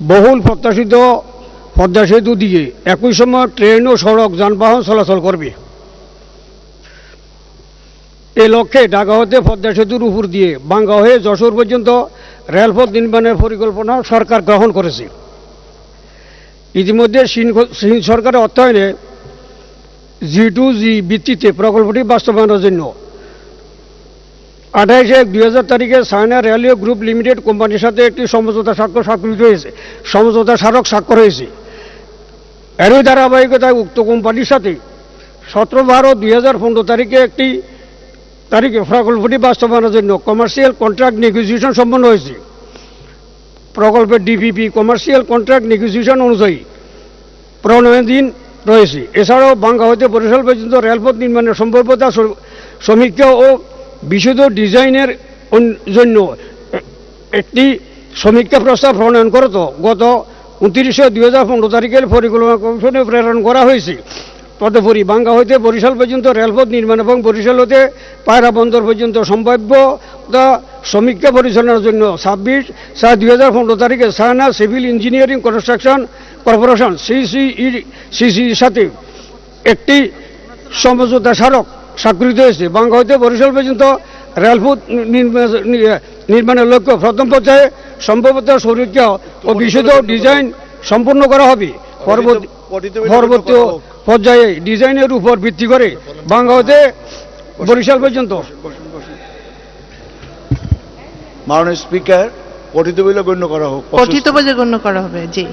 বহুল প্রত্যাশিত পদ্মা সেতু দিয়ে একই সময় ট্রেন ও সড়ক যানবাহন চলাচল করবে। এ লক্ষ্যে ঢাকা হতে পদ্মা সেতুর উপর দিয়ে বাঙ্গা হয়ে যশোর পর্যন্ত রেলপথ নির্মাণের পরিকল্পনা সরকার গ্রহণ করেছে। ইতিমধ্যে চীন সরকারের অর্থায়নে জি টু জি ভিত্তিতে প্রকল্পটি বাস্তবায়নের জন্য আঠাইশে এক দুই তারিখে চায়না রেলওয়ে গ্রুপ লিমিটেড কোম্পানির সাথে একটি সমঝোতা স্বাক্ষর স্বাক্ষরিত হয়েছে। সমঝোতা স্মারক স্বাক্ষর হয়েছে। এরই ধারাবাহিকতায় উক্ত কোম্পানির সাথে সতেরো বারো দুই তারিখে একটি তারিখে প্রকল্পটি বাস্তবায়নের জন্য কমার্শিয়াল কন্ট্রাক্ট নেগোসিয়েশন সম্পন্ন হয়েছে। প্রকল্পের ডিপিপি কমার্শিয়াল কন্ট্রাক্ট নেগোসিয়েশন অনুযায়ী প্রণয়নদিন রয়েছে। এছাড়াও বাঙ্গা হতে বরিশাল পর্যন্ত রেলপথ নির্মাণের সম্ভাব্যতা সমীক্ষা ও বিশুদ্ধ ডিজাইনের জন্য একটি সমীক্ষা প্রস্তাব প্রণয়ন করত। গত উনত্রিশে দুই হাজার পনেরো তারিখের পরিকল্পনা কমিশনে প্রেরণ করা হয়েছে। তদুপরি বাঙ্গা হইতে বরিশাল পর্যন্ত রেলপথ নির্মাণ এবং বরিশাল হতে পায়রা বন্দর পর্যন্ত সম্ভাব্য সম্ভাব্যতা সমীক্ষা পরিচালনার জন্য ছাব্বিশ সাত দুই হাজার পনেরো তারিখে China civil engineering construction corporation CCE সিসির সাথে একটি সমঝোতা স্মারক স্বাক্ষরিত হয়েছে। বাঙ্গা হইতে বরিশাল পর্যন্ত রেলপথ নির্মাণের লক্ষ্য প্রথম পর্যায়ে সম্ভবত সুরক্ষা ও বিশুদ্ধ ডিজাইন সম্পূর্ণ করা হবে। পরবর্তী পর্যায়ে ডিজাইনের উপর ভিত্তি করে বাঙ্গা হতে বরিশাল পর্যন্ত। মাননীয় স্পিকার পঠিত বলে গণ্য করা হোক। পঠিত বলে গণ্য করা হবে জি।